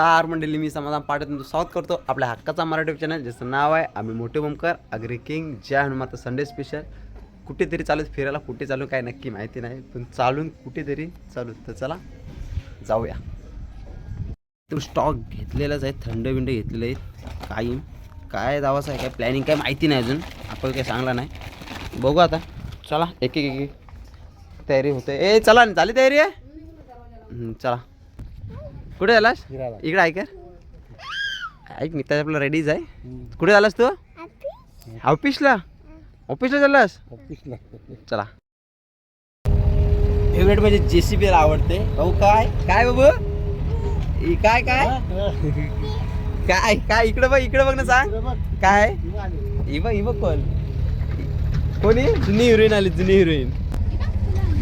नमस्कार मंडळी मी समाधान पाटील स्वागत करतो आपल्या हक्काचा मराठी चॅनल ज्याचं नाव आहे आम्ही मोठे बमकर अग्री किंग जय हनुमाता संडे स्पेशल कुठेतरी चालू फिरायला कुठे चालू काय नक्की माहिती नाही पण चालून कुठेतरी चालू. तर चला जाऊया. तो स्टॉक घेतलेलाच आहे थंड बिंड घेतलेले आहेत काही काय जावाचं आहे काय प्लॅनिंग काय माहिती नाही अजून. आपण काही सांगला नाही. बघू आता. चला एक एक एक एक तयारी होते. ए चला झाली तयारी आहे? चला. कुठे झालास इकडे ऐक ऐक मी त्याच्या आपला रेडीच आहे कुठे झालास तू? ऑफिसला? ऑफिसला झालास चला. फेवरेट म्हणजे जे सी बीला आवडते. भाऊ काय? काय बाबू? इ- काय काय? काय काय? इकडे बघ इकडे बघ ना सांग. काय? ही बघ ही बघ कोण. कोणी? जुनी हिरोईन आली जुनी हिरोईन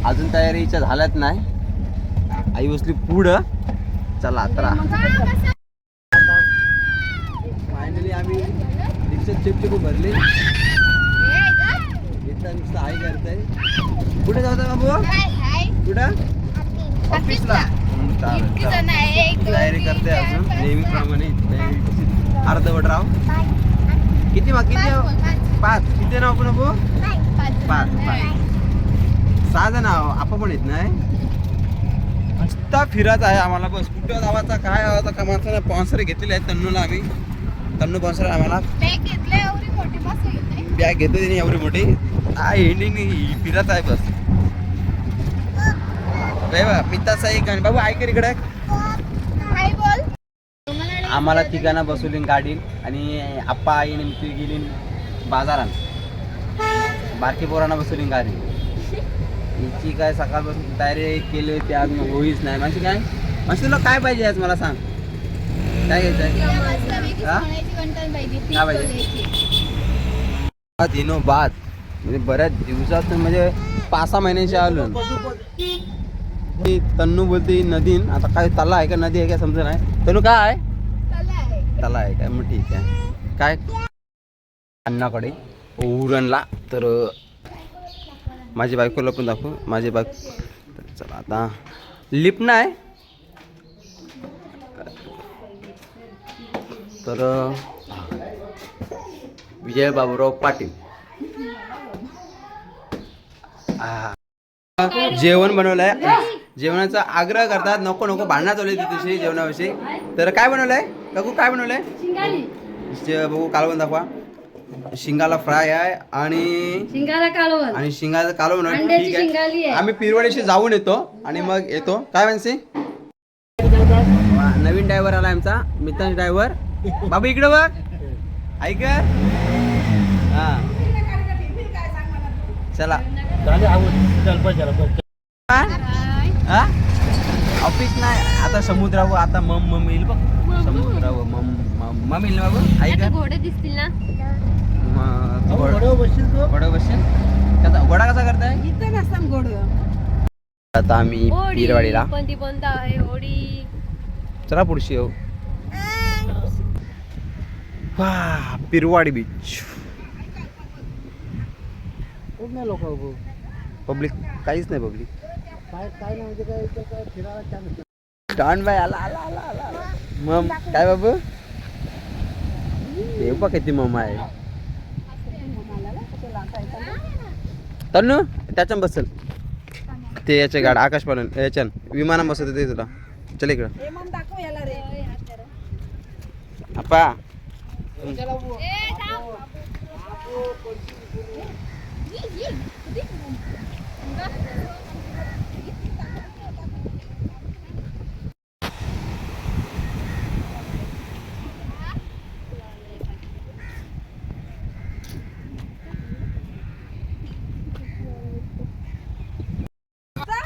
अजून तयारीच्या झाल्यात नाही. आई बसली पुढं. चला तर फायनली आम्ही रिक्षा चिपचिप भरली. इथं नुसतं आई करतंय. कुठे जाऊ बाबू? कुठं? ऑफिसला. तयारी करते अजून नेहमीप्रमाणे अर्धवट राव. किती मग किती? पाच किती नाव आपण बाबू? पाच. पाच. सहा जण आहो. आपण पण येत नाही. नुसता फिरत आहे आम्हाला बस. कुठं जावाचा काय आवाचा का माणसाने स्पॉन्सर घेतलेले आहेत तन्नूला आम्ही. तन्नू स्पॉन्सर आम्हाला. बॅग घेतो तिने एवढी मोठी. काय एंडिंग फिरत आहे बस. बा मिताचा एक गाणी. बाबू ऐक रे इकडे. आम्हाला ठिकाणा बसवली गाडी आणि आप्पा आई नेमकी गेली बाजारात. बारकी पोरांना बसवली गाडी. हिची काय सकाळपासून तयारी केली होती आज मग होईच नाही. म्हणजे काय? म्हणजे तुला काय पाहिजे आज मला सांग. काय घ्यायचं आहे? काय पाहिजे? दिनो बाद म्हणजे बऱ्याच दिवसात म्हणजे पाच सहा महिन्याच्या आलो. तन्नू बोलते नदीन. आता काय तला आहे का नदी आहे का समजा नाही. तन्नू काय आहे? तला आहे. काय? मग ठीक आहे. काय? अण्णाकडे उरणला. तर माझी बायकोला पण दाखवू. माझी बायक चला आता. लिफ्ट नाही तर विजय बाबूराव पाटील. आ. जेवण बनवलंय. जेवणाचा आग्रह करतात. नको नको भांडणं चालू आहे तुझी जेवणाविषयी. तर काय बनवलंय? काकू काय बनवलंय? जे बघू कालवण दाखवा. शिंगाला फ्राय आहे आणि शिंगाला कालवण. आणि शिंगाचं कालवण आहे. अंड्याची ठीक शिंगाली आहे. आहे. आम्ही पिरवडीशी जाऊन येतो आणि मग येतो. काय म्हणते वा, नवीन ड्रायव्हर आला आमचा मित्रांचा ड्रायव्हर. बाबू इकडे बघ. ऐक. हा. चला. हा? ऑफिस नाही. आता समुद्रावर आता मम मम येईल बघ. समुद्रावर मम मम. मम येईल ना बाबू? ऐक. घोडे दिसतील ना. बसशील कसा घोडा कसा करताय? आता आम्ही पिरवाडीला. पण ती बंद आहे होडी चला पुढशी येऊ. वा पिरवाडी बीच पब्लिक काहीच नाही पब्लिक स्टॉन बाय आला आला आला आला आला. मम काय बाबू? हे बघ किती मम आहे. तन्नू त्याच्यान बसल. ते याच्या गाड आकाश पालन याच्यान. विमान बसत ते तुला. चल इकडं. आपा.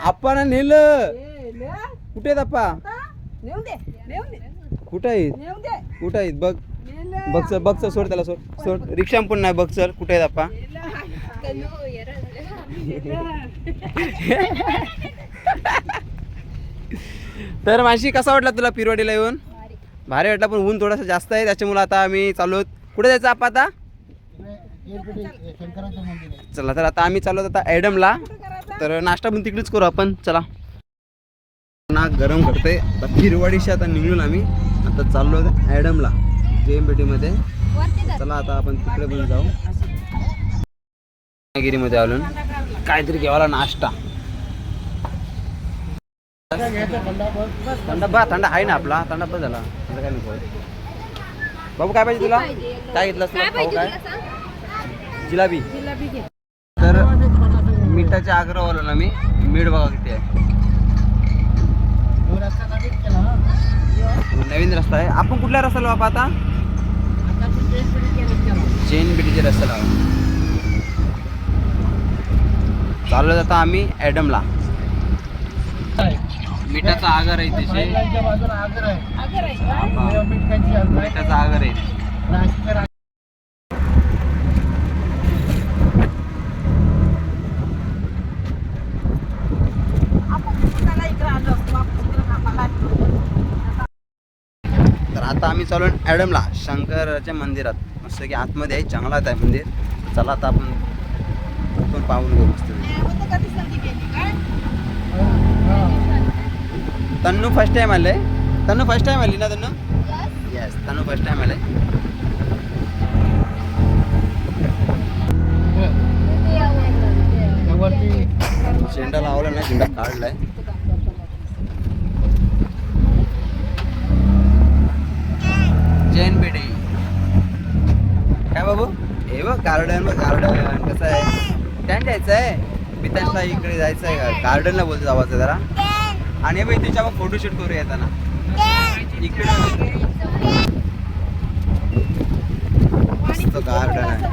आपण नेलं कुठे आहेत आप्पा कुठे आहेत कुठे आहेत बघ बघ सर बघ सर सोड त्याला सोड सोड रिक्षा पण नाही बघ सर कुठे आहेत आप्पा तर माशी कसा वाटला तुला पिरवाडीला येऊन? भारी वाटला पण ऊन थोडासा जास्त आहे त्याच्यामुळे आता आम्ही चालू आहोत. कुठे जायचं आप्पा आता? चला तर आता आम्ही चालू आता ॲडमला. तर नाश्ता पण तिकडेच करू आपण. चला. ना गरम करते. आता पिरवाडीशी आता निघून आम्ही. आता चाललो ॲडमला जे एममध्ये वरती धर. चला आता आपण तिकडे पण जाऊ. गिरीमध्ये आलो. काहीतरी घ्यावाला नाश्ता. थंडा बा थंडा आहे ना आपला. थंडा बस झाला. थंडा काय नको. बाबू काय पाहिजे तुला. काय घेतलं काय? जिलाबी. जिलेबी घे. तर मिठाच्या आग्रवाला ना मी मीठ बघा किती आहे. नवीन रस्ता आहे. आपण कुठल्या रस्त्याला बाबा आता? जैन बिटीच्या रस्त्याला. चाललो जाता आम्ही ॲडमला. मिठाचा आगर आहे तिथे मिठाचा आगर आहे तर आता आम्ही चालू ॲडमला शंकराच्या मंदिरात. मस्त की आतमध्ये आहे जंगलात आहे मंदिर. चला आता आपण आपण पाहून घेऊ मस्त तन्नू फर्स्ट टाइम आले तन्नू फर्स्ट टाइम आली ना Tannu? Yes Tannu first time आले. झेंडा लावला नाही झेंडा काढलाय जैन पेढे काय बाबू हे बघ गार्डन गार्डन कसं आहे? स्टँड जायचं आहे. पितांना इकडे जायचं आहे. गार्डनला बोलतो जावाचं जरा. आणि बाई त्याच्या मग फोटोशूट करू येताना. इकडे गार्डन आहे.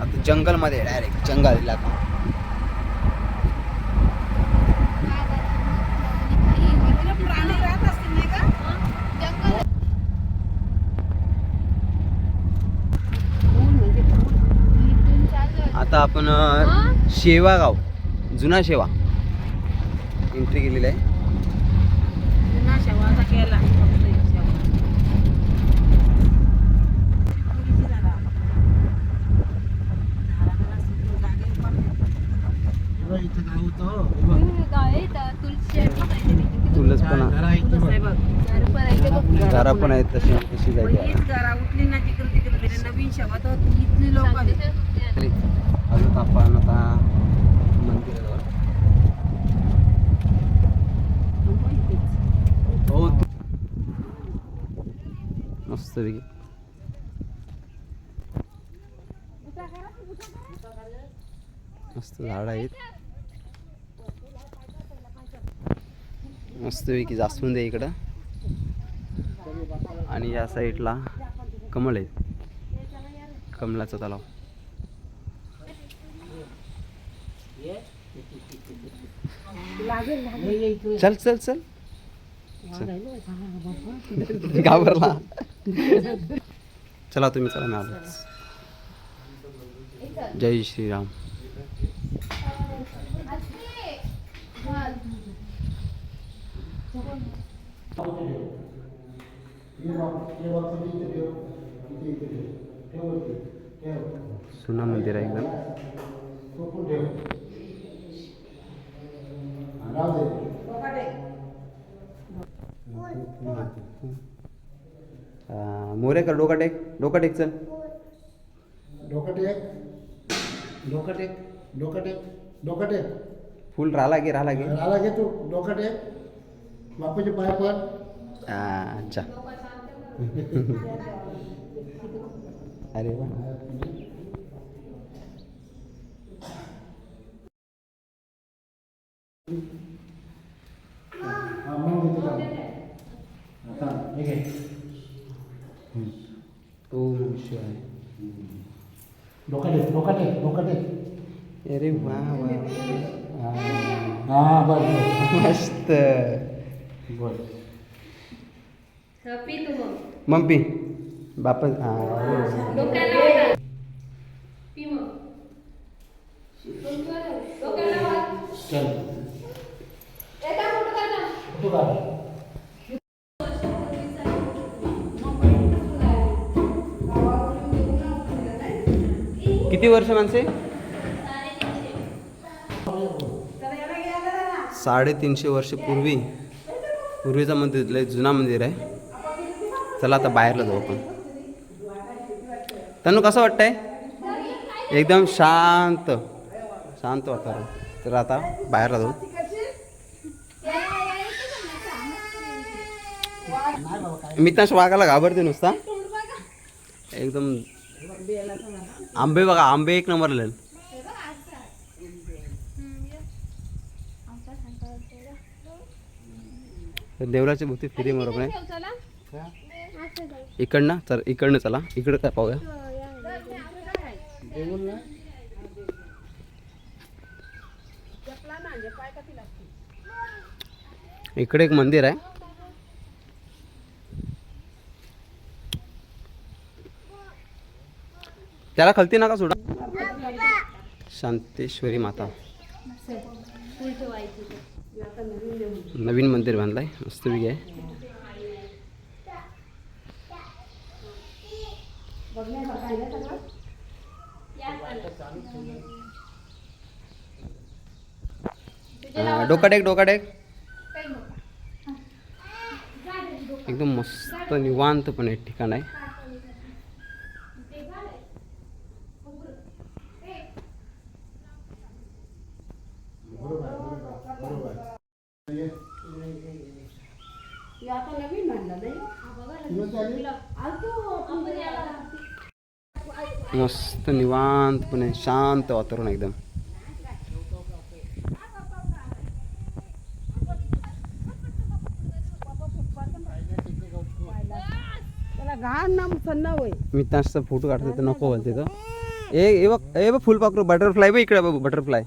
आता जंगलमध्ये डायरेक्ट जंगल इलाका. आता आपण अ, शेवागाव जुना शेवा. एंट्री केलेली आहे. तुलस पण घरा पण आहेत तशी तशी जायची नवीन शब्द इथली लोक आली अजून आपण आता मंदिराजवळ हो मस्त पैकी मस्त झाड आहेत। मस्त पैकी जास्वंद आहे इकडं. आणि या साईडला कमळ आहेत. कमलाचा तलाव. चल चल चल. घाबरला. चला तुम्ही चला मी आलो जय श्रीराम. ये सुना मंदिर आहे एकदम अं, मोरे कर डोका टेक डोका टेक चल डोकं टेक डोकं टेक डोकं टेक डोकं टेक फुल राहिला गे राहिला गे. राहिला घे तू डोकं टेक बापूचे पाय पड अं, अच्छा अरे वा. ओम शिवाय टेक डोकं टेक अरे वा वा हा. बस मस्त मग. मम्मी बाप हा किती वर्ष माणसे साडेतीनशे वर्ष पूर्वी. पूर्वीचं मंदिर लय जुना मंदिर आहे. चला आता बाहेरला जाऊ आपण. तनु कसं वाटतंय? एकदम शांत. शांत वातावरण. तर आता बाहेरला जाऊ. मी तर वाघाला घाबरते नुसता. एकदम आंबे बघा आंबे एक नंबर लेल देवळाची भोवती फिरी बरोबर आहे चला. इकडनं चल इकडनं चला. इकडं काय पाहूया? इकडे एक मंदिर आहे. त्याला खलती नका सोडा. शांतेश्वरी माता. नवीन मंदिर बांधलाय. मस्त आहे. डोका टेक डोका टेक. एकदम मस्त निवांतपणे ठिकाण आहे. मस्त निवांतपणे शांत वातावरण एकदम. त्याला ना नाम होय मी त्यांचा फोटो काढतो तर नको बोलते तो. ए हे बघ हे बघ फुलपाखरू बटरफ्लाय बघ इकडे बघ बटरफ्लाय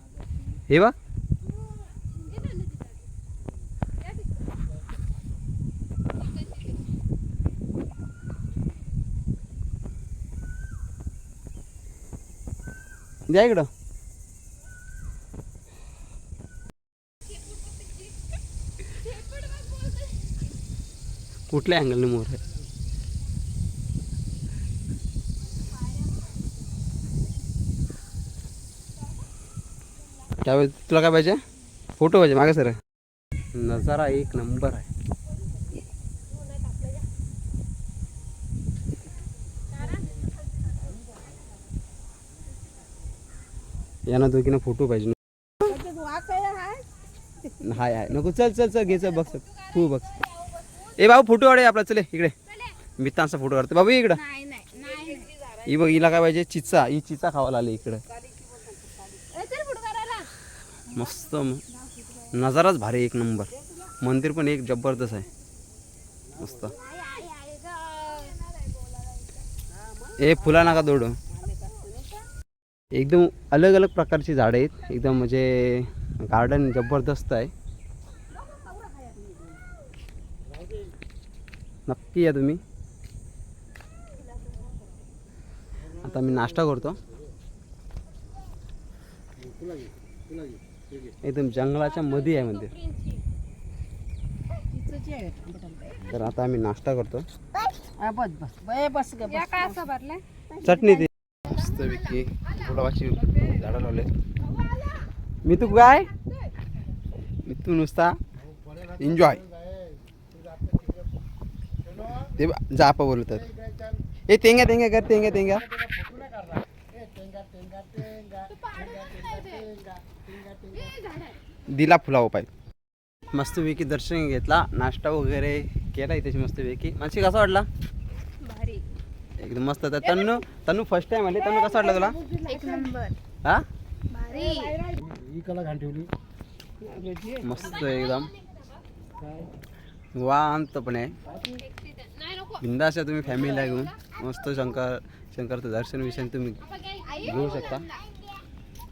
हे बघ. द्या इकडं. कुठल्या अँगलने मोर आहे? त्यावेळेस तुला काय पाहिजे? फोटो पाहिजे मागे सर. नजारा एक नंबर आहे. यांना दोघींना फोटो पाहिजे. हाय हाय. नको चल चल चल घे चल बघ तू बघ. ए बाबू फोटो काढे आपला चले इकडे. मित्रांचा फोटो काढतो. बाबू इकडं. ही बघ हिला काय पाहिजे? चिचा. ही चिचा खावायला आली इकडं. मस्त नजाराच भारी एक नंबर. मंदिर पण एक जबरदस्त आहे. मस्त. ए फुला नका दोड एकदम अलग अलग प्रकारची झाडं आहेत. एकदम म्हणजे गार्डन जबरदस्त आहे. नक्की या तुम्ही. आता मी नाश्ता करतो. एकदम जंगलाच्या मध्ये आहे मंदिर. तर आता आम्ही नाश्ता करतो. हा, चटणी मस्तपैकी गुलाबाची झाडं लावले मी तू काय? मी तू नुसता एन्जॉय ते बा- जा आपा बोलतात ए तेंग्या तेंग्या कर तेंग्या तेंग्या. दिला फुलाव पाय. मस्तपैकी दर्शन घेतला नाश्ता वगैरे केला इथे मस्तपैकी. मानसी कसा वाटला? भारी. एकदम मस्त. तर तन्नू तन्नू फर्स्ट टाइम आली. तन्नू कसा वाटला तुला? एक नंबर. हा? भारी. ही कला घाण ठेवली. मस्त एकदम. आहे तुम्ही फॅमिलीला घेऊन. मस्त शंकर शंकरचं दर्शन विषय तुम्ही घेऊ शकता.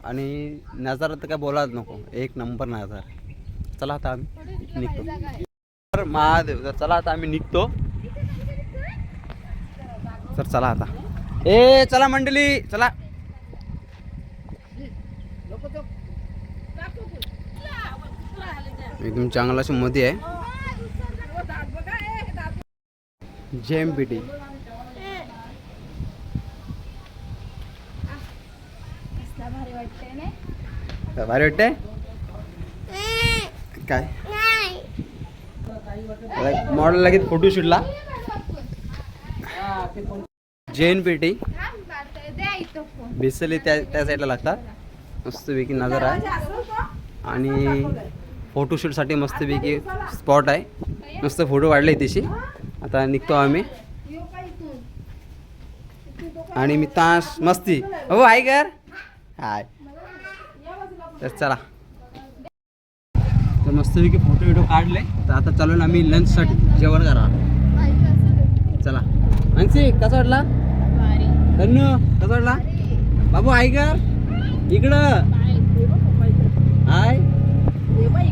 आणि नजारा तर काय बोलायच नको. एक नंबर नजारा. चला आता आम्ही निघतो. तर महादेव तर चला आता आम्ही निघतो. तर चला आता. ए चला मंडळी चला. एकदम चांगला मध्ये आहे. जेम भारी वाटते काय? मॉडेल लागेल फोटोशूटला जैन पेटी. बेसली त्या त्या साईडला लागतात. मस्तपैकी नजर आहे. आणि फोटोशूटसाठी मस्तपैकी स्पॉट आहे. मस्त फोटो काढले त्याशी आता निघतो आम्ही. आणि मी तास मस्ती. हो हाय कर हाय. तर चला. तर मस्तपैकी फोटो व्हिडिओ काढले. तर आता चालू ना आम्ही लंचसाठी जेवण करा चला. मानसी कसा वाटला? धन्य. कसा वाटला? बाबू हाय कर. इकडं. हाय हे बाई,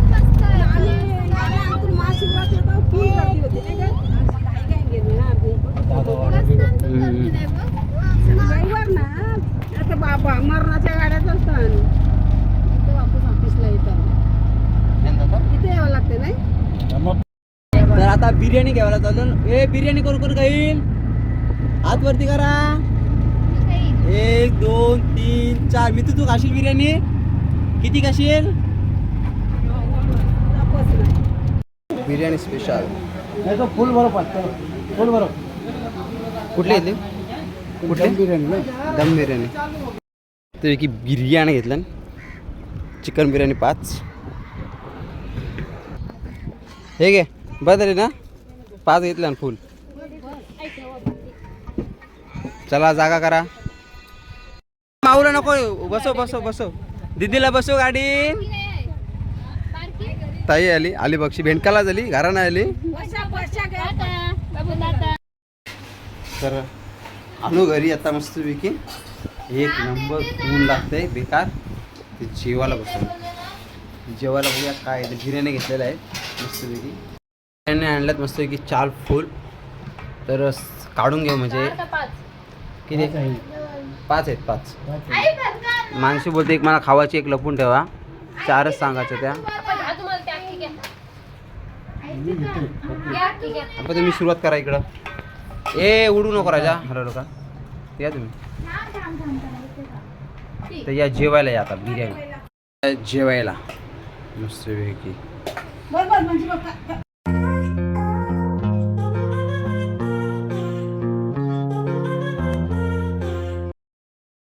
मस्त आहे. आम्ही- आम्ही आतून महाशिवरात्र येतो, फुल गर्दी होती नाही का? अशी घाई घाई गेली ना आधी. मस्त तू गर्दी नाही बघ. रविवार ना मरणाच्या इथे वापस ऑफिसला इथे यावं लागते नाही? तर आता बिर्याणी घ्यायला चालू ए बिर्याणी कोण कोण खाईल हात वरती करा. एक दोन तीन चार. मी तू तू खाशील बिर्याणी? किती खाशील? बिर्याणी स्पेशल नाही तो फुल बरोबर फुल बरोबर कुठली येते कुठली? बिर्याणी ना? दम बिर्याणी. त्यापैकी बिर्याणी घेतलं. चिकन बिर्याणी पाच. हे घे बदले ना? पाच घेतलं फुल. चला जागा करा. माऊला नको बसो बसो बसव. दीदीला बसो गाडी. ताई आली आली बक्षी. भेंडकाला झाली घरानं आली. तर आलो घरी आता मस्तपैकी एक नंबर ऊन लागतंय बेकार. ते जेवायला बसून जेवायला बघूया काय ते बिर्याणी घेतलेलं आहे मस्तपैकी. बिर्याणी आणल्यात मस्तपैकी चार फुल. तर काढून घेऊ म्हणजे. किती पाच आहेत पाच. मानसी बोलते एक मला खावाची एक लपून ठेवा. चारच सांगायचं त्या. आता तुम्ही सुरुवात करा इकडं. ए उडू नको राजा. हरवलं का? या तुम्ही. तर या जेवायला या आता बिर्याणी. जेवायला. का- का-